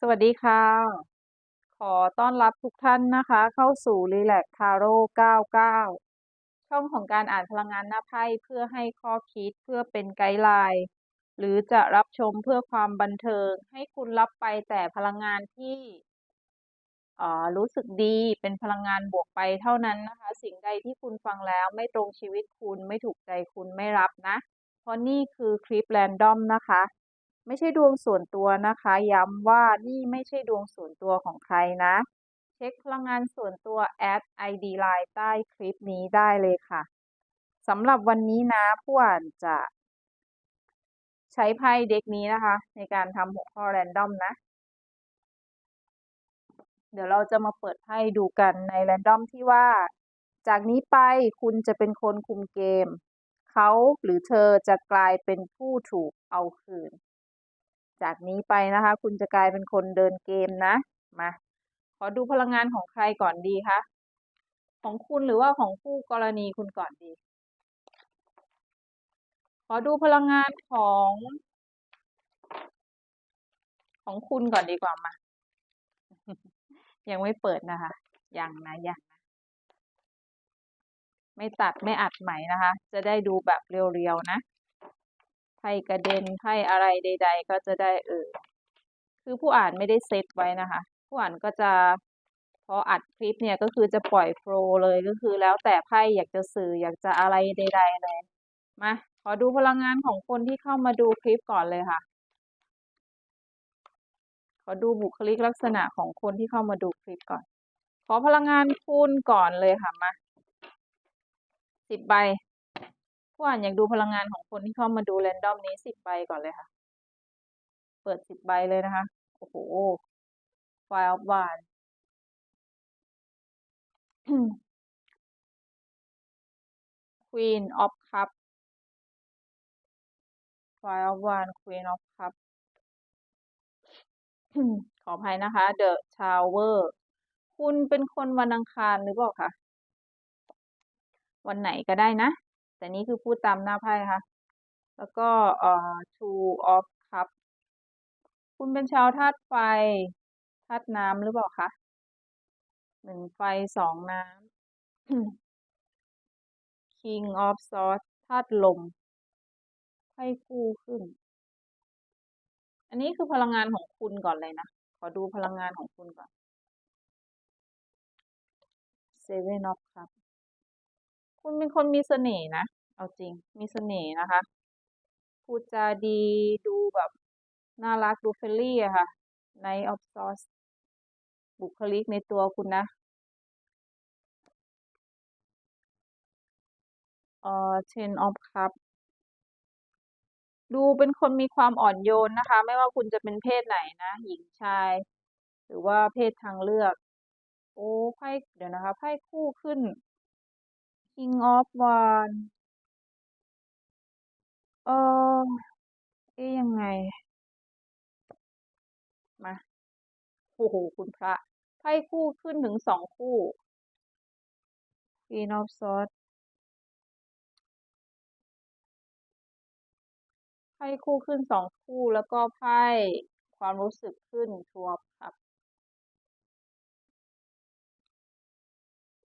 สวัสดีค่ะ ขอต้อนรับทุกท่านนะคะ เข้าสู่ Relax Tarot 99 ช่องของการอ่านพลังงานหน้าไพ่เพื่อให้ข้อคิดเพื่อเป็นไกด์ไลน์หรือจะรับชมเพื่อความบันเทิง ให้คุณรับไปแต่พลังงานที่รู้สึกดีเป็นพลังงานบวกไปเท่านั้นนะคะ สิ่งใดที่คุณฟังแล้วไม่ตรงชีวิตคุณไม่ถูกใจคุณไม่รับนะ เพราะนี่คือคลิปแรนดอมนะคะ ไม่ใช่ดวงส่วนตัวนะคะ ย้ำว่านี่ไม่ใช่ดวงส่วนตัวของใครนะ เช็คพลังงานส่วนตัวแอด ID Line ใต้คลิปนี้ได้เลยค่ะสำหรับวันนี้นะผู้อ่านจะ ใช้ไพ่เด็กนี้นะคะ ในการทำหัวข้อแรนดอมนะ เดี๋ยวเราจะมาเปิดไพ่ดูกันในแรนดอมที่ว่า จากนี้ไปคุณจะเป็นคนคุมเกม เขาหรือเธอจะกลายเป็นผู้ถูกเอาคืน จากนี้ไปนะคะ คุณจะกลายเป็นคนเดินเกมนะ มา ขอดูพลังงานของใครก่อนดีคะ ของคุณหรือว่าของคู่กรณีคุณก่อนดี ขอดูพลังงานของ ของคุณก่อนดีกว่ามา ยังไม่เปิดนะคะ ยังนะยังไม่ตัดไม่อัดใหม่นะคะ จะได้ดูแบบเรียวๆนะ ไพ่กระเด็นไพ่อะไรใด ๆ ก็จะได้เออคือผู้อ่านไม่ได้เซตไว้นะคะ ผู้อ่านก็จะพออัดคลิปเนี่ยก็คือจะปล่อยโฟลเลยก็คือแล้วแต่ไพ่อยากจะสื่ออยากจะอะไรใด ๆ เลยมาขอดูพลังงานของคนที่เข้ามาดูคลิปก่อนเลยค่ะ ขอดูบุคลิกลักษณะของคนที่เข้ามาดูคลิปก่อน ขอพลังงานคุณก่อนเลยค่ะมาสิบใบ ผู้อ่านอยากดูพลังงานของคนที่เข้ามาดูแรนดอมนี้สิบใบก่อนเลยค่ะ เปิดสิบใบเลยนะคะ โอ้โหไฟล์ออฟวาน Queen of Cup Five of Wands Queen of Cup ขออภัยนะคะ The Tower คุณเป็นคนวันอังคารหรือเปล่าคะ วันไหนก็ได้นะ แต่นี่คือพูดตามหน้าไพ่ค่ะ แล้วก็เอ่อ Two of Cup คุณเป็นชาวธาตุไฟธาตุน้ำหรือเปล่าคะหนึ่งไฟสองน้ำ King of Swords ธาตุลมไพ่คู่ขึ้น อันนี้คือพลังงานของคุณก่อนเลยนะ ขอดูพลังงานของคุณก่อน Seven of Cups คุณเป็นคนมีเสน่ห์นะ เอาจริง มีเสน่ห์นะคะ พูดจาดีดูแบบ น่ารักดูเฟรนลี่อะค่ะ Knight of Swords บุคลิกในตัวคุณนะเอ่อ Ten of Cups ดูเป็นคนมีความอ่อนโยนนะคะ ไม่ว่าคุณจะเป็นเพศไหนนะ หญิงชาย หรือว่าเพศทางเลือก โอ้ไพ่เดี๋ยวนะคะไพ่คู่ขึ้น King of wand เออเอ๊ยยังไง มา โอ้โห คุณพระไพ่คู่ขึ้นถึงสองคู่ Queen of Swords ไพ่คู่ขึ้นสองคู่แล้วก็ไพ่ความรู้สึกขึ้นทัวร์ครับ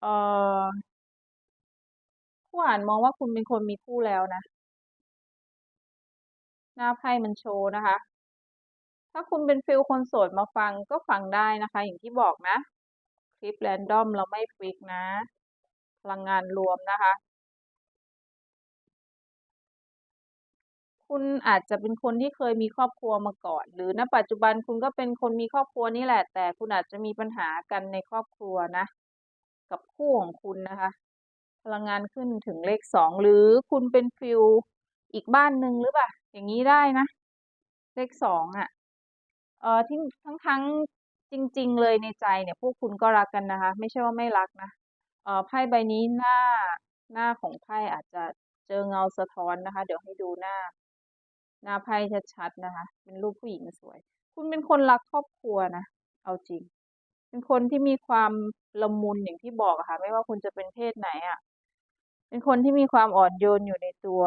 เอ่อ ผู้อ่านมองว่าคุณเป็นคนมีคู่แล้วนะ หน้าไพ่มันโชว์นะคะ ถ้าคุณเป็นฟิลคนโสดมาฟังก็ฟังได้นะคะ อย่างที่บอกนะ คลิปแรนดอมเราไม่ฟิกนะ พลังงานรวมนะคะ คุณอาจจะเป็นคนที่เคยมีครอบครัวมาก่อน หรือณปัจจุบันคุณก็เป็นคนมีครอบครัวนี่แหละ แต่คุณอาจจะมีปัญหากันในครอบครัวนะ กับคู่ของคุณนะคะ พลังงานขึ้นถึงเลขสองหรือคุณเป็นฟิลอีกบ้านหนึ่งหรือเปล่าอย่างนี้ได้นะ เลขสองอะเออที่ทั้งทั้งจริง ๆ เลยในใจเนี่ยพวกคุณก็รักกันนะคะ ไม่ใช่ว่าไม่รักนะเออไพ่ใบนี้หน้าหน้าของไพ่อาจจะเจอเงาสะท้อนนะคะ เดี๋ยวให้ดูหน้า หน้าไพ่ชัดๆนะคะ เป็นรูปผู้หญิงสวย คุณเป็นคนรักครอบครัวนะเอาจริง เป็นคนที่มีความละมุนอย่างที่บอกอะค่ะ ไม่ว่าคุณจะเป็นเพศไหนอะ เป็นคนที่มีความอ่อนโยนอยู่ในตัว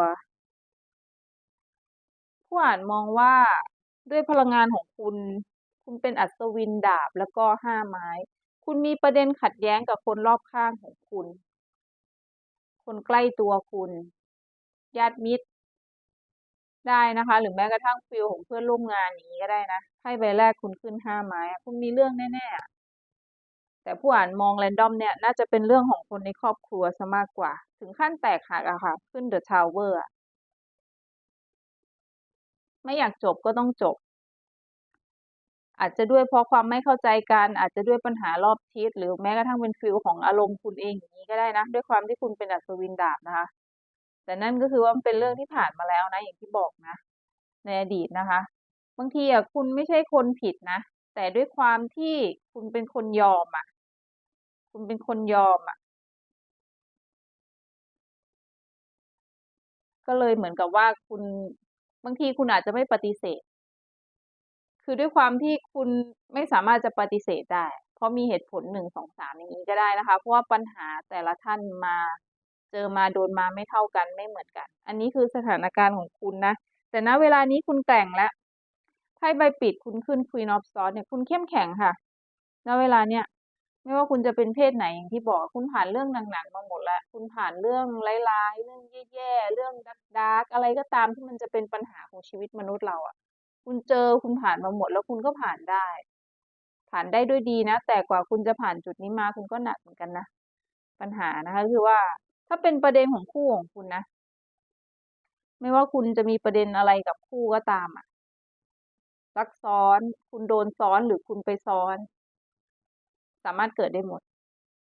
ผู้อ่านมองว่าด้วยพลังงานของคุณ คุณเป็นอัศวินดาบแล้วก็ห้าไม้ คุณมีประเด็นขัดแย้งกับคนรอบข้างของคุณ คนใกล้ตัวคุณญาติมิตร ได้นะคะ หรือแม้กระทั่งฟิลของเพื่อนร่วมงานอย่างนี้ก็ได้นะไพ่ใบแรกคุณขึ้นห้าไม้คุณมีเรื่องแน่ๆ แต่ผู้อ่านมองแรนดอมเนี่ยน่าจะเป็นเรื่องของคนในครอบครัวซะมากกว่า ถึงขั้นแตกหักอะค่ะ ขึ้นเดอะทาวเวอร์ไม่อยากจบก็ต้องจบ อาจจะด้วยเพราะความไม่เข้าใจกัน อาจจะด้วยปัญหารอบทิศหรือแม้กระทั่งเป็นฟิลของอารมณ์คุณเองอย่างนี้ก็ได้นะ ด้วยความที่คุณเป็นอัศวินดาบนะคะ แต่นั่นก็คือว่ามันเป็นเรื่องที่ผ่านมาแล้วนะ อย่างที่บอกนะ ในอดีตนะคะ บางทีอะคุณไม่ใช่คนผิดนะแต่ด้วยความที่คุณเป็นคนยอมอะ คุณเป็นคนยอมอะก็เลยเหมือนกับว่าคุณบางทีคุณอาจจะไม่ปฏิเสธ คือด้วยความที่คุณไม่สามารถจะปฏิเสธได้ เพราะมีเหตุผลหนึ่งสองสามอย่างนี้ก็ได้นะคะ เพราะว่าปัญหาแต่ละท่านมาเจอมาโดนมาไม่เท่ากันไม่เหมือนกัน อันนี้คือสถานการณ์ของคุณนะ แต่ณเวลานี้คุณแกร่งแล้วไพ่ใบปิดคุณขึ้น Queen of Swords เนี่ยคุณเข้มแข็งค่ะ ณเวลาเนี้ย ไม่ว่าคุณจะเป็นเพศไหนอย่างที่บอกคุณผ่านเรื่องหนักๆมาหมดแล้ว คุณผ่านเรื่องร้ายๆเรื่องแย่ๆเรื่องดาร์กๆอะไรก็ตามที่มันจะเป็นปัญหาของชีวิตมนุษย์เราอะคุณเจอคุณผ่านมาหมดแล้วคุณก็ผ่านได้ ผ่านได้ด้วยดีนะ แต่กว่าคุณจะผ่านจุดนี้มาคุณก็หนักเหมือนกันนะปัญหานะคะ คือว่าถ้าเป็นประเด็นของคู่ของคุณนะไม่ว่าคุณจะมีประเด็นอะไรกับคู่ก็ตามอะซักซ้อน คุณโดนซ้อนหรือคุณไปซ้อน สามารถเกิดได้หมด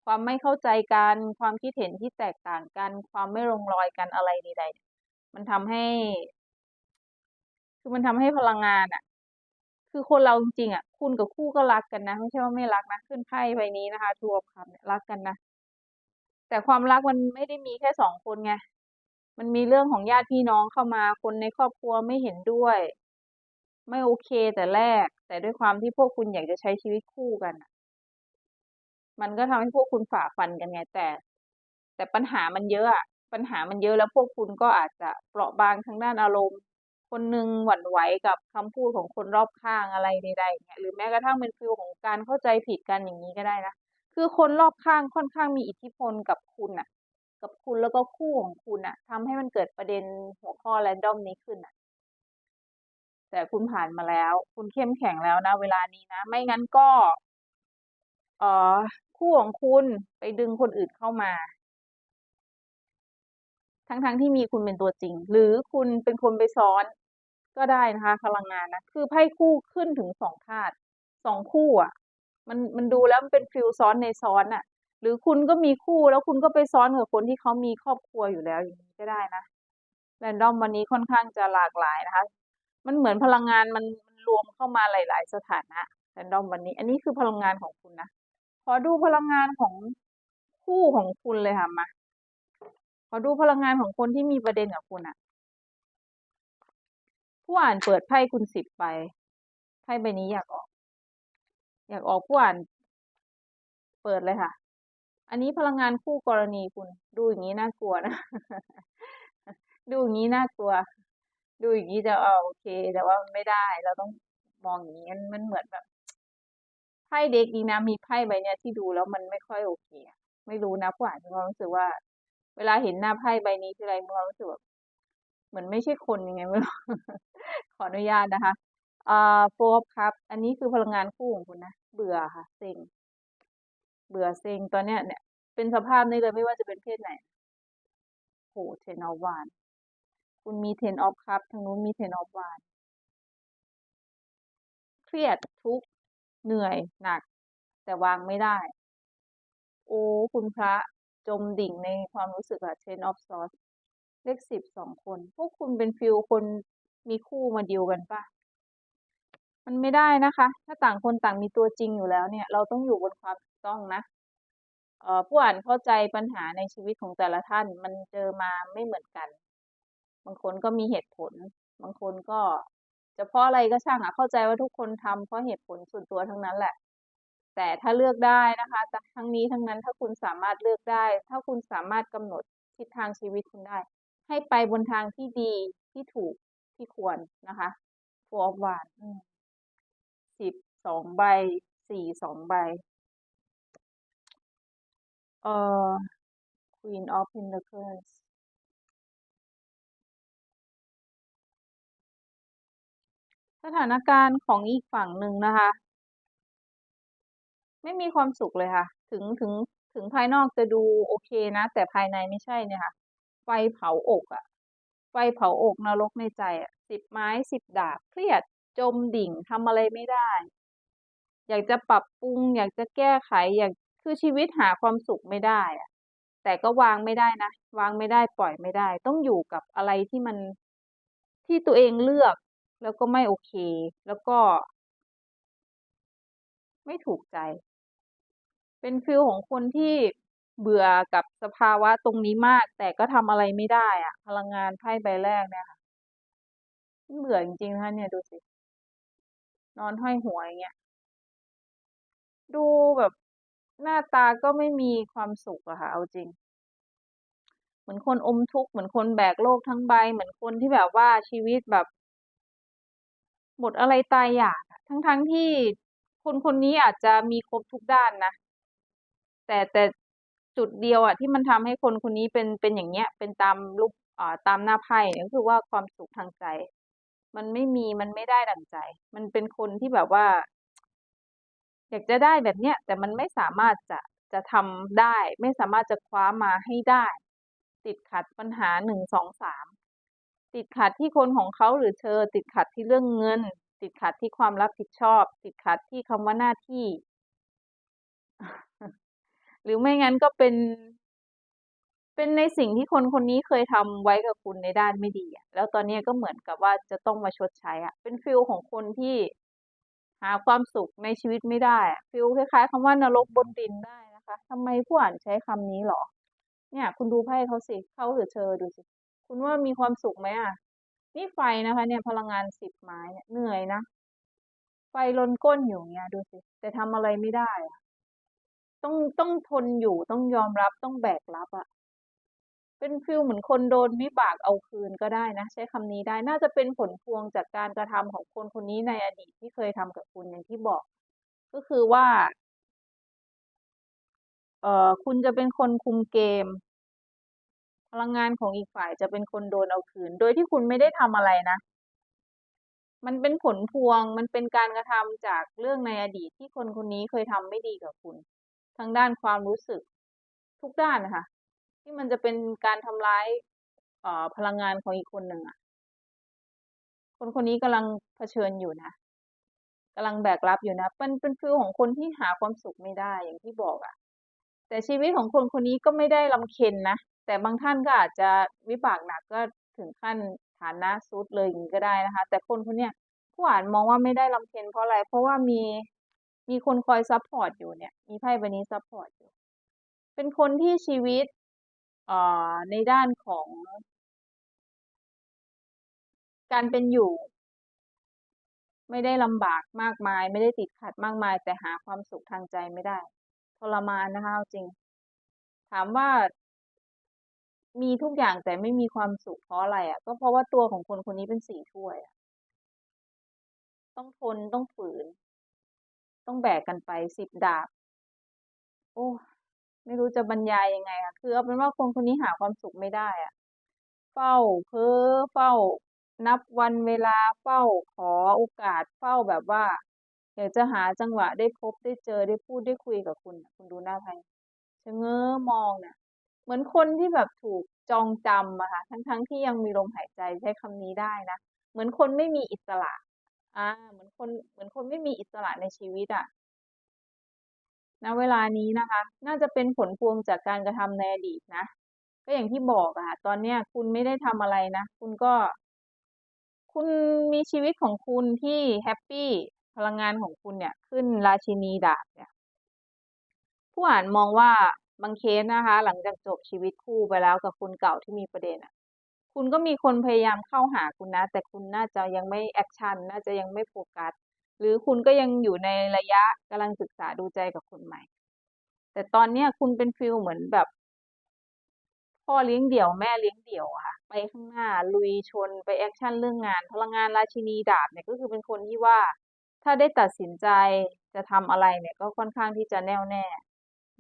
ความไม่เข้าใจกัน ความคิดเห็นที่แตกต่างกัน ความไม่ลงรอยกันอะไรใดๆมันทำให้ คือมันทำให้พลังงานอะคือคนเราจริงๆอะคุณกับคู่ก็รักกันนะ ไม่ใช่ว่าไม่รักนะ ขึ้นไพ่ใบนี้นะคะทัวร์คัพเนี่ยรักกันนะ แต่ความรักมันไม่ได้มีแค่สองคนไง มันมีเรื่องของญาติพี่น้องเข้ามา คนในครอบครัวไม่เห็นด้วยไม่โอเคแต่แรก แต่ด้วยความที่พวกคุณอยากจะใช้ชีวิตคู่กันอะ มันก็ทำให้พวกคุณฝ่าฟันกันไง แต่ แต่ปัญหามันเยอะอะปัญหามันเยอะแล้วพวกคุณก็อาจจะเปราะบางทางด้านอารมณ์ คนหนึ่งหวั่นไหวกับคำพูดของคนรอบข้างอะไรใดๆเนี่ยหรือแม้กระทั่งเป็นฟิลของการเข้าใจผิดกันอย่างนี้ก็ได้นะคือคนรอบข้างค่อนข้างมีอิทธิพลกับคุณน่ะกับคุณแล้วก็คู่ของคุณน่ะทำให้มันเกิดประเด็นหัวข้อแรนดอมนี้ขึ้นน่ะแต่คุณผ่านมาแล้ว คุณเข้มแข็งแล้วนะ เวลานี้นะ ไม่งั้นก็ เอ่อคู่ของคุณไปดึงคนอื่นเข้ามา ทั้งๆที่มีคุณเป็นตัวจริง หรือคุณเป็นคนไปซ้อนก็ได้นะคะพลังงานนะคือไพ่คู่ขึ้นถึงสองธาตุสองคู่อะมันมันดูแล้วมันเป็นฟิลซ้อนในซ้อนอะหรือคุณก็มีคู่แล้วคุณก็ไปซ้อนกับคนที่เขามีครอบครัวอยู่แล้วอย่างนี้ก็ได้นะแรนดอมวันนี้ค่อนข้างจะหลากหลายนะคะ มันเหมือนพลังงานมันมันรวมเข้ามาหลาย ๆ สถานะแรนดอมวันนี้ อันนี้คือพลังงานของคุณนะ ขอดูพลังงานของคู่ของคุณเลยค่ะมา ขอดูพลังงานของคนที่มีประเด็นกับคุณอะผู้อ่านเปิดไพ่คุณสิบไปไพ่ใบนี้อยากออก อยากออกผู้อ่าน เปิดเลยค่ะ อันนี้พลังงานคู่กรณีคุณ ดูอย่างนี้น่ากลัวนะ ดูอย่างนี้น่ากลัว ดูอย่างนี้จะเอาโอเค แต่ว่าไม่ได้เราต้องมองอย่างนี้มันเหมือนแบบ ไพ่เด็กดีนะ มีไพ่ใบเนี้ยที่ดูแล้วมันไม่ค่อยโอเค ไม่รู้นะผู้อ่านมีความรู้สึกว่า เวลาเห็นหน้าไพ่ใบนี้ทีไรมีความรู้สึกแบบเหมือนไม่ใช่คนยังไงไม่รู้ขออนุญาตนะคะอ่าโฟร์ครับ อันนี้คือพลังงานคู่ของคุณนะเบื่อค่ะเซ็งเบื่อเซ็งตอนเนี้ย เนี่ยเป็นสภาพนี้เลยไม่ว่าจะเป็นเพศไหนโหเทนออฟวานคุณมีเทนออฟครับทางนู้นมีเทนออฟวานเครียดทุก เหนื่อยหนัก แต่วางไม่ได้ โอ้ คุณพระจมดิ่งในความรู้สึกอะ Ten of Swords เลขสิบสองคน พวกคุณเป็นฟิลคนมีคู่มาดีลกันปะมันไม่ได้นะคะ ถ้าต่างคนต่างมีตัวจริงอยู่แล้วเนี่ย เราต้องอยู่บนความถูกต้องนะเอ่อผู้อ่านเข้าใจปัญหาในชีวิตของแต่ละท่าน มันเจอมาไม่เหมือนกัน บางคนก็มีเหตุผล บางคนก็ จะเพราะอะไรก็ช่างอะเข้าใจว่าทุกคนทำเพราะเหตุผลส่วนตัวทั้งนั้นแหละ แต่ถ้าเลือกได้นะคะแต่ทั้งนี้ทั้งนั้นถ้าคุณสามารถเลือกได้ ถ้าคุณสามารถกำหนดทิศทางชีวิตคุณได้ ให้ไปบนทางที่ดีที่ถูกที่ควรนะคะ Four of Wands อืมสิบสองใบสี่สองใบเอ่อ Queen of Pentacles สถานการณ์ของอีกฝั่งหนึ่งนะคะ ไม่มีความสุขเลยค่ะ ถึงถึงถึงภายนอกจะดูโอเคนะ แต่ภายในไม่ใช่เนี่ยค่ะ ไฟเผาอกอะไฟเผาอกนรกในใจอะสิบไม้สิบดาบเครียดจมดิ่งทำอะไรไม่ได้ อยากจะปรับปรุง อยากจะแก้ไข อยากคือชีวิตหาความสุขไม่ได้อะแต่ก็วางไม่ได้นะ วางไม่ได้ปล่อยไม่ได้ ต้องอยู่กับอะไรที่มันที่ตัวเองเลือก แล้วก็ไม่โอเค แล้วก็ ไม่ถูกใจ เป็นฟีลของคนที่เบื่อกับสภาวะตรงนี้มาก แต่ก็ทำอะไรไม่ได้อะพลังงานไพ่ใบแรกเนี่ยค่ะเบื่อจริงๆนะคะเนี่ยดูสิ นอนห้อยหัวอย่างเงี้ยดูแบบหน้าตาก็ไม่มีความสุขอะค่ะ เอาจริง เหมือนคนอมทุกข์เหมือนคนแบกโลกทั้งใบ เหมือนคนที่แบบว่าชีวิตแบบ หมดอะไรตายอยากอะทั้งๆที่คนคนนี้อาจจะมีครบทุกด้านนะ แต่แต่จุดเดียวอะที่มันทำให้คนคนนี้เป็นเป็นอย่างเงี้ย เป็นตามรูปอ่าตามหน้าไพ่เนี่ยก็คือว่าความสุขทางใจ มันไม่มีมันไม่ได้ดั่งใจ มันเป็นคนที่แบบว่า อยากจะได้แบบเนี้ย แต่มันไม่สามารถจะจะทำได้ ไม่สามารถจะคว้ามาให้ได้ ติดขัดปัญหาหนึ่งสองสาม ติดขัดที่คนของเขาหรือเธอ ติดขัดที่เรื่องเงิน ติดขัดที่ความรับผิดชอบ ติดขัดที่คำว่าหน้าที่ หรือไม่งั้นก็เป็น เป็นในสิ่งที่คนคนนี้เคยทำไว้กับคุณในด้านไม่ดีแล้วตอนนี้ก็เหมือนกับว่าจะต้องมาชดใช้อะเป็นฟีลของคนที่หาความสุขในชีวิตไม่ได้ฟีลคล้ายๆคำว่านรกบนดินได้นะคะทำไมผู้อ่านใช้คำนี้หรอ เนี่ย คุณดูไพ่เขาสิ เขาหรือเธอดูสิ คุณว่ามีความสุขไหมอะ นี่ไฟนะคะ เนี่ยพลังงานสิบไม้เนี่ยเหนื่อยนะ ไฟลนก้นอยู่เนี่ยดูสิ แต่ทำอะไรไม่ได้อะต้องต้องทนอยู่ต้องยอมรับต้องแบกรับอะเป็นฟิลเหมือนคนโดนวิบากเอาคืนก็ได้นะ ใช้คำนี้ได้น่าจะเป็นผลพวงจากการกระทำของคนคนนี้ในอดีตที่เคยทำกับคุณอย่างที่บอก ก็คือว่า เอ่อคุณจะเป็นคนคุมเกม พลังงานของอีกฝ่ายจะเป็นคนโดนเอาคืน โดยที่คุณไม่ได้ทำอะไรนะ มันเป็นผลพวง มันเป็นการกระทำจากเรื่องในอดีตที่คนคนนี้เคยทำไม่ดีกับคุณ ทั้งด้านความรู้สึกทุกด้านนะคะที่มันจะเป็นการทำร้ายพลังงานของอีกคนหนึ่งอะคนคนนี้กำลังเผชิญอยู่นะกำลังแบกรับอยู่นะเป็นเป็นฟิลของคนที่หาความสุขไม่ได้อย่างที่บอกอะแต่ชีวิตของคนคนนี้ก็ไม่ได้ลำเค็ญนะ แต่บางท่านก็อาจจะวิบากหนักก็ถึงขั้นฐานะซุดเลยอย่างนี้ก็ได้นะคะ แต่คนคนเนี้ยผู้อ่านมองว่าไม่ได้ลำเค็ญเพราะอะไร เพราะว่ามีมีคนคอยซัพพอร์ตอยู่เนี่ย มีไพ่ใบนี้ซัพพอร์ตอยู่ เป็นคนที่ชีวิตเอ่อในด้านของ การเป็นอยู่ ไม่ได้ลำบากมากมาย ไม่ได้ติดขัดมากมาย แต่หาความสุขทางใจไม่ได้ทรมานนะคะจริง ถามว่า มีทุกอย่างแต่ไม่มีความสุขเพราะอะไรอะก็เพราะว่าตัวของคนคนนี้เป็นสี่ถ้วยอะต้องทนต้องฝืน ต้องแบกกันไปสิบดาบ โอ้ไม่รู้จะบรรยายยังไงอะคือเอาเป็นว่าคนคนนี้หาความสุขไม่ได้อะเฝ้าเพ้อเฝ้า นับวันเวลาเฝ้าขอโอกาสเฝ้าแบบว่า อยากจะหาจังหวะได้พบได้เจอได้พูดได้คุยกับคุณ คุณดูหน้าไพ่ชะเง้อมองเนี่ย เหมือนคนที่แบบถูกจองจำอะค่ะ ทั้งๆที่ยังมีลมหายใจใช้คำนี้ได้นะ เหมือนคนไม่มีอิสระ อ่า เหมือนคน เหมือนคนไม่มีอิสระในชีวิตอะณเวลานี้นะคะ น่าจะเป็นผลพวงจากการกระทำในอดีตนะ ก็อย่างที่บอกอะค่ะ ตอนเนี้ยคุณไม่ได้ทำอะไรนะ คุณก็ คุณมีชีวิตของคุณที่แฮปปี้ พลังงานของคุณเนี่ย ขึ้นราชินีดาบเนี่ย ผู้อ่านมองว่า บางเคสนะคะ หลังจากจบชีวิตคู่ไปแล้วกับคนเก่าที่มีประเด็นอะคุณก็มีคนพยายามเข้าหาคุณนะ แต่คุณน่าจะยังไม่แอกชันน่าจะยังไม่โฟกัสหรือคุณก็ยังอยู่ในระยะกำลังศึกษาดูใจกับคนใหม่ แต่ตอนเนี้ยคุณเป็นฟีลเหมือนแบบพ่อเลี้ยงเดี่ยวแม่เลี้ยงเดี่ยวค่ะ ไปข้างหน้าลุยชนไปแอกชันเรื่องงานพลังงานราชินีดาบเนี่ยก็คือเป็นคนที่ว่า ถ้าได้ตัดสินใจจะทำอะไรเนี่ย ก็ค่อนข้างที่จะแน่วแน่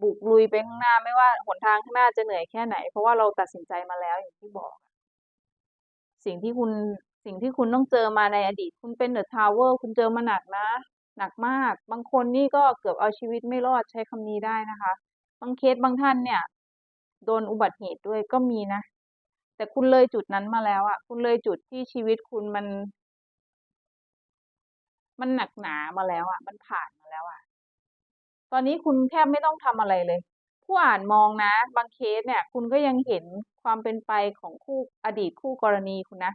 บุกลุยไปข้างหน้าไม่ว่าหนทางข้างหน้าจะเหนื่อยแค่ไหน เพราะว่าเราตัดสินใจมาแล้วอย่างที่บอก สิ่งที่คุณสิ่งที่คุณต้องเจอมาในอดีต คุณเป็นเดอะทาวเวอร์คุณเจอมาหนักนะ หนักมาก บางคนนี่ก็เกือบเอาชีวิตไม่รอดใช้คำนี้ได้นะคะ บางเคสบางท่านเนี่ย โดนอุบัติเหตุด้วยก็มีนะ แต่คุณเลยจุดนั้นมาแล้วอะคุณเลยจุดที่ชีวิตคุณมัน มันหนักหนามาแล้วอะมันผ่านมาแล้วอะ ตอนนี้คุณแทบไม่ต้องทำอะไรเลย ผู้อ่านมองนะ บางเคสเนี่ย คุณก็ยังเห็นความเป็นไปของคู่อดีตคู่กรณีคุณนะ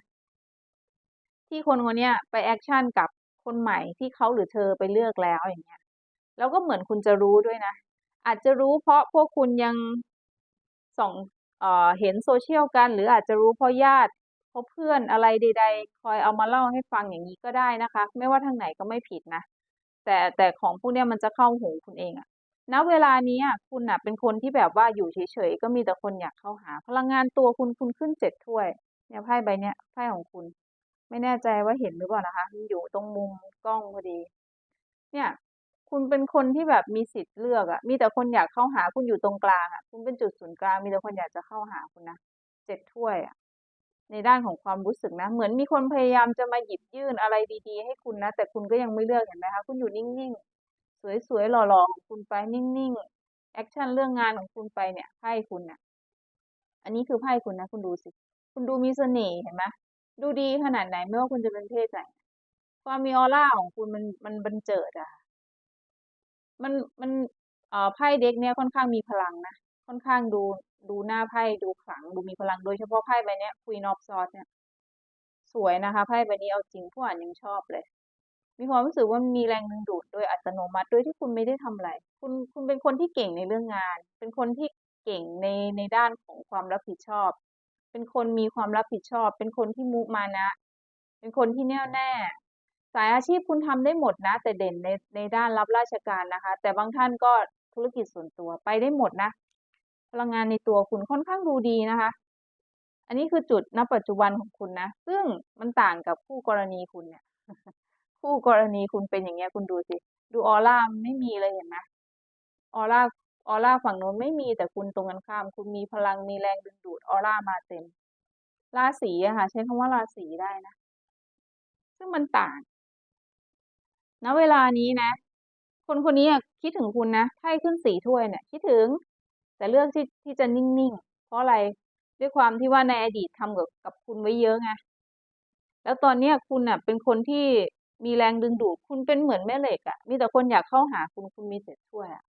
ที่คนคนนี้ไปแอคชั่นกับคนใหม่ที่เขาหรือเธอไปเลือกแล้วอย่างเงี้ยแล้วก็เหมือนคุณจะรู้ด้วยนะ อาจจะรู้เพราะพวกคุณยังส่องเออเห็นโซเชียลกัน หรืออาจจะรู้เพราะญาติเพราะเพื่อนอะไรใด ๆ คอยเอามาเล่าให้ฟังอย่างนี้ก็ได้นะคะ ไม่ว่าทางไหนก็ไม่ผิดนะ แต่แต่ของพวกเนี้ยมันจะเข้าหูคุณเองอะณเวลานี้คุณน่ะเป็นคนที่แบบว่าอยู่เฉยๆก็มีแต่คนอยากเข้าหา พลังงานตัวคุณคุณขึ้นเจ็ดถ้วย เนี่ยไพ่ใบเนี้ยไพ่ของคุณ ไม่แน่ใจว่าเห็นหรือเปล่านะคะมันอยู่ตรงมุมกล้องพอดี เนี่ยคุณเป็นคนที่แบบมีสิทธิ์เลือกอะมีแต่คนอยากเข้าหาคุณอยู่ตรงกลางอะคุณเป็นจุดศูนย์กลาง มีแต่คนอยากจะเข้าหาคุณนะเจ็ดถ้วยอะ ในด้านของความรู้สึกนะ เหมือนมีคนพยายามจะมาหยิบยื่นอะไรดีๆ ให้คุณนะ แต่คุณก็ยังไม่เลือกเห็นไหมคะ คุณอยู่นิ่งๆ สวยๆ หล่อๆ ของคุณไปนิ่งๆ แอคชั่นเรื่องงานของคุณไปเนี่ย ไพ่คุณเนี่ยอันนี้คือไพ่คุณนะ คุณดูสิ คุณดูมีเสน่ห์เห็นไหมดูดีขนาดไหนไม่ว่าคุณจะเป็นเพศไหน ความมีออร่าของคุณมันมันบันเจิดอะมันมันเอ่อไพ่เด็กเนี้ยค่อนข้างมีพลังนะ ค่อนข้างดูดูหน้าไพ่ดูขลังดูมีพลังโดยเฉพาะไพ่ใบนี้ย Queen of Swords เนี่ย สวยนะคะไพ่ใบนี้เอาจริงผู้อ่านยังชอบเลย มีความรู้สึกว่ามีแรงดึงดูดโดยอัตโนมัติโดยที่คุณไม่ได้ทำอะไร คุณคุณเป็นคนที่เก่งในเรื่องงาน เป็นคนที่เก่งในในด้านของความรับผิดชอบ เป็นคนมีความรับผิดชอบ เป็นคนที่มุมานะ เป็นคนที่แน่วแน่สายอาชีพคุณทำได้หมดนะ แต่เด่นในในด้านรับราชการนะคะ แต่บางท่านก็ธุรกิจส่วนตัวไปได้หมดนะ ลังงานในตัวคุณค่อนข้างดูดีนะคะ อันนี้คือจุดณปัจจุบันของคุณนะ ซึ่งมันต่างกับคู่กรณีคุณเนี่ย คู่กรณีคุณเป็นอย่างเงี้ยคุณดูสิ ดูออร่าไม่มีเลยเห็นไหมออร่าออร่าฝั่งโน้นไม่มีแต่คุณตรงกันข้าม คุณมีพลังมีแรงดึงดูดออร่ามาเต็ม ราศีอะค่ะ ใช้คำว่าราศีได้นะ ซึ่งมันต่างณเวลานี้นะ คนคนนี้คิดถึงคุณนะไพ่ขึ้นสีถ้วยเนี่ย คิดถึง แต่เลือกที่ที่จะนิ่งๆ เพราะอะไรด้วยความที่ว่าในอดีตทำกับกับคุณไว้เยอะไงแล้วตอนเนี้ยคุณน่ะ เป็นคนที่มีแรงดึงดูดคุณเป็นเหมือนแม่เหล็กอะ มีแต่คนอยากเข้าหาคุณคุณมีเจ็ดถ้วยอะ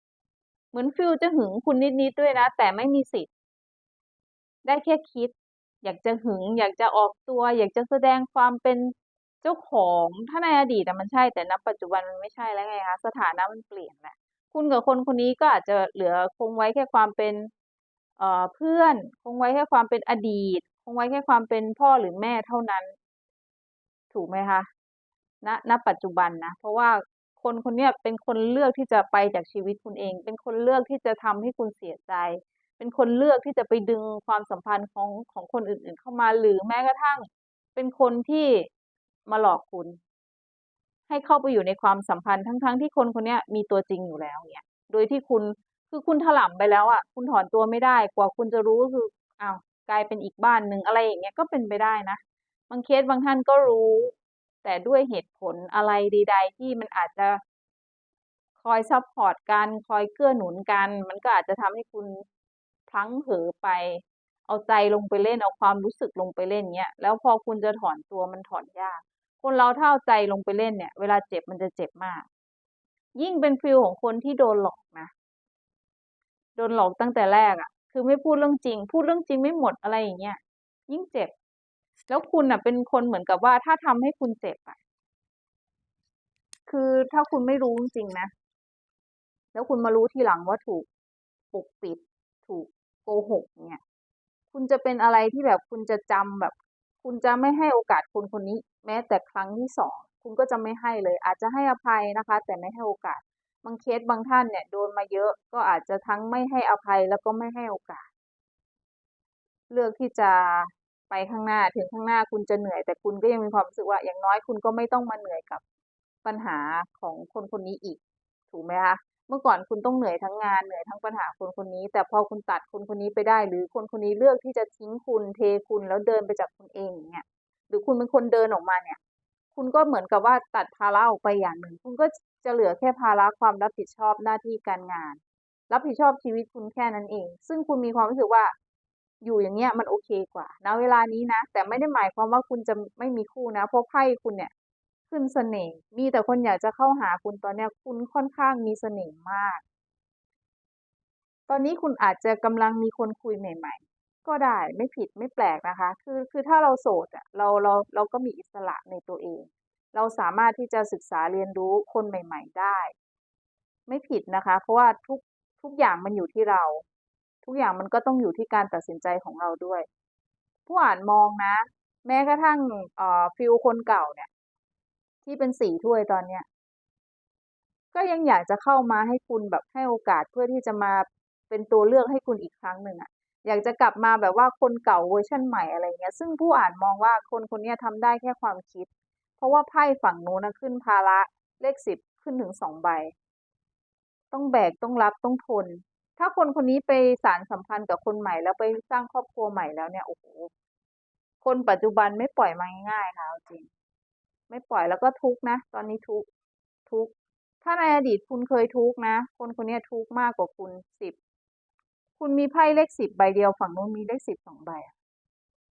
เหมือนฟิลจะหึงคุณนิดๆด้วยนะ แต่ไม่มีสิทธิ์ได้แค่คิด อยากจะหึง อยากจะออกตัว อยากจะแสดงความเป็นเจ้าของถ้าในอดีตอะมันใช่แต่ณปัจจุบันมันไม่ใช่แล้วไงคะสถานะมันเปลี่ยนแหละ คุณกับคนคนนี้ก็อาจจะเหลือคงไว้แค่ความเป็นเอ่อเพื่อน คงไว้แค่ความเป็นอดีต คงไว้แค่ความเป็นพ่อหรือแม่เท่านั้น ถูกไหมคะณณปัจจุบันนะ เพราะว่าคนคนนี้เป็นคนเลือกที่จะไปจากชีวิตคุณเอง เป็นคนเลือกที่จะทำให้คุณเสียใจ เป็นคนเลือกที่จะไปดึงความสัมพันธ์ของของคนอื่น ๆ เข้ามาหรือแม้กระทั่ง เป็นคนที่มาหลอกคุณ ให้เข้าไปอยู่ในความสัมพันธ์ทั้งๆที่คนคนนี้มีตัวจริงอยู่แล้วเงี้ยโดยที่คุณคือคุณถลำไปแล้วอะคุณถอนตัวไม่ได้กว่าคุณจะรู้ก็คืออ้าวกลายเป็นอีกบ้านหนึ่งอะไรอย่างเงี้ยก็เป็นไปได้นะบางเคสบางท่านก็รู้ แต่ด้วยเหตุผลอะไรใดๆที่มันอาจจะคอยซัปพอร์ตกันคอยเกื้อหนุนกัน มันก็อาจจะทำให้คุณพลั้งเผลอไป เอาใจลงไปเล่นเอาความรู้สึกลงไปเล่นเงี้ยแล้วพอคุณจะถอนตัวมันถอนยาก คนเราถ้าเอาใจลงไปเล่นเนี่ย เวลาเจ็บมันจะเจ็บมาก ยิ่งเป็นฟีลของคนที่โดนหลอกนะ โดนหลอกตั้งแต่แรกอะคือไม่พูดเรื่องจริง พูดเรื่องจริงไม่หมดอะไรอย่างเงี้ย ยิ่งเจ็บ แล้วคุณน่ะ เป็นคนเหมือนกับว่าถ้าทำให้คุณเจ็บอะคือถ้าคุณไม่รู้จริงนะ แล้วคุณมารู้ทีหลังว่าถูกปกปิด ถูกโกหกเนี่ย คุณจะเป็นอะไรที่แบบคุณจะจำแบบ คุณจะไม่ให้โอกาสคนคนนี้ แม้แต่ครั้งที่2คุณก็จะไม่ให้เลย อาจจะให้อภัยนะคะ แต่ไม่ให้โอกาส บางเคสบางท่านเนี่ยโดนมาเยอะก็อาจจะทั้งไม่ให้อภัยแล้วก็ไม่ให้โอกาส เลือกที่จะไปข้างหน้าถึงข้างหน้าคุณจะเหนื่อย แต่คุณก็ยังมีความรู้สึกว่าอย่างน้อยคุณก็ไม่ต้องมาเหนื่อยกับปัญหาของคนคนนี้อีก ถูกไหมคะเมื่อก่อนคุณต้องเหนื่อยทั้งงานเหนื่อยทั้งปัญหาคนคนนี้ แต่พอคุณตัดคนคนนี้ไปได้ หรือคนคนนี้เลือกที่จะทิ้งคุณเทคุณแล้วเดินไปจากคุณเองเงี้ย รือคุณเป็นคนเดินออกมาเนี่ย คุณก็เหมือนกับว่าตัดภาระออกไปอย่างหนึ่ง คุณก็จะเหลือแค่ภาระความรับผิดชอบหน้าที่การงาน รับผิดชอบชีวิตคุณแค่นั้นเอง ซึ่งคุณมีความรู้สึกว่าอยู่อย่างเงี้ยมันโอเคกว่าณเวลานี้นะ แต่ไม่ได้หมายความว่าคุณจะไม่มีคู่นะ เพราะไพ่คุณเนี่ยขึ้นเสน่ห์มีแต่คนอยากจะเข้าหาคุณตอนเนี้ยคุณค่อนข้างมีเสน่ห์มาก ตอนนี้คุณอาจจะกำลังมีคนคุยใหม่ ก็ได้ไม่ผิดไม่แปลกนะคะ คือคือถ้าเราโสดอะเราเราเราก็มีอิสระในตัวเอง เราสามารถที่จะศึกษาเรียนรู้คนใหม่ ๆได้ ไม่ผิดนะคะ เพราะว่าทุกทุกอย่างมันอยู่ที่เรา ทุกอย่างมันก็ต้องอยู่ที่การตัดสินใจของเราด้วย ผู้อ่านมองนะ แม้กระทั่งเอ่อฟีลคนเก่าเนี่ย ที่เป็นสี่ถ้วยตอนเนี้ยก็ยังอยากจะเข้ามาให้คุณแบบให้โอกาสเพื่อที่จะมาเป็นตัวเลือกให้คุณอีกครั้งหนึ่งอะ อยากจะกลับมาแบบว่าคนเก่าเวอร์ชันใหม่อะไรเงี้ย ซึ่งผู้อ่านมองว่าคนคนนี้ทำได้แค่ความคิด เพราะว่าไพ่ฝั่งนู้นน่ะขึ้นภาระเลข10ขึ้นถึง2ใบ ต้องแบกต้องรับต้องทน ถ้าคนคนนี้ไปสานสัมพันธ์กับคนใหม่แล้วไปสร้างครอบครัวใหม่แล้วเนี่ยโอ้โฮคนปัจจุบันไม่ปล่อยมาง่ายๆค่ะจริง ไม่ปล่อยแล้วก็ทุกนะ ตอนนี้ทุกทุกถ้าในอดีตคุณเคยทุกนะ คนคนนี้ทุกมากกว่าคุณ10 คุณมีไพ่เลข10ใบเดียวฝั่งนู้นมีเลข10 2ใบ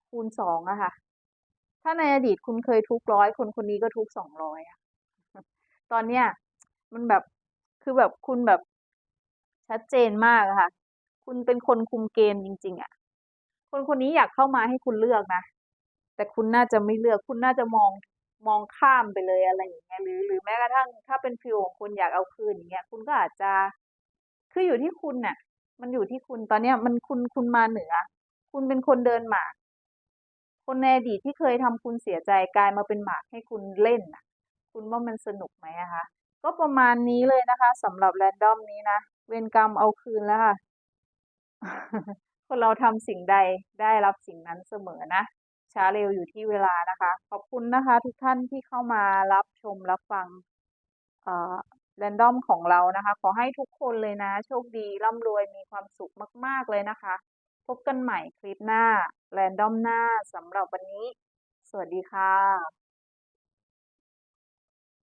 คูณ2องอะค่ะ ถ้าในอดีตคุณเคยทุกข์100คนคนนี้ก็ทุกข์200อยอะตอนเนี้ยมันแบบคือแบบคุณแบบชัดเจนมากอะค่ะ คุณเป็นคนคุมเกมจริง ๆอะคนคนนี้อยากเข้ามาให้คุณเลือกนะ แต่คุณน่าจะไม่เลือก คุณน่าจะมองมองข้ามไปเลยอะไรอย่างเงี้ยหรือ หรือแม้กระทั่งถ้าเป็นฟีลของคุณอยากเอาคืนอย่างเงี้ย คุณก็อาจจะคืออยู่ที่คุณน่ะ มันอยู่ที่คุณตอนเนี้ย มันคุณคุณมาเหนือ คุณเป็นคนเดินหมาก คนในอดีตที่เคยทำคุณเสียใจกลายมาเป็นหมากให้คุณเล่นนะคุณว่ามันสนุกไหมอะคะ?ก็ประมาณนี้เลยนะคะสำหรับ random นี้นะเวรกรรมเอาคืนแล้วค่ะคนเราทำสิ่งใดได้รับสิ่งนั้นเสมอนะช้าเร็วอยู่ที่เวลานะคะ ขอบคุณนะคะ ทุกท่านที่เข้ามารับชมรับฟัง เอ่อมของเรานะคะ ขอให้ทุกคนเลยนะ โชคดีร่ำรวยมีความสุขมาก ๆ เลยนะคะ พบกันใหม่คลิปหน้าแรนดอมหน้าสำหรับวันนี้ สวัสดีค่ะ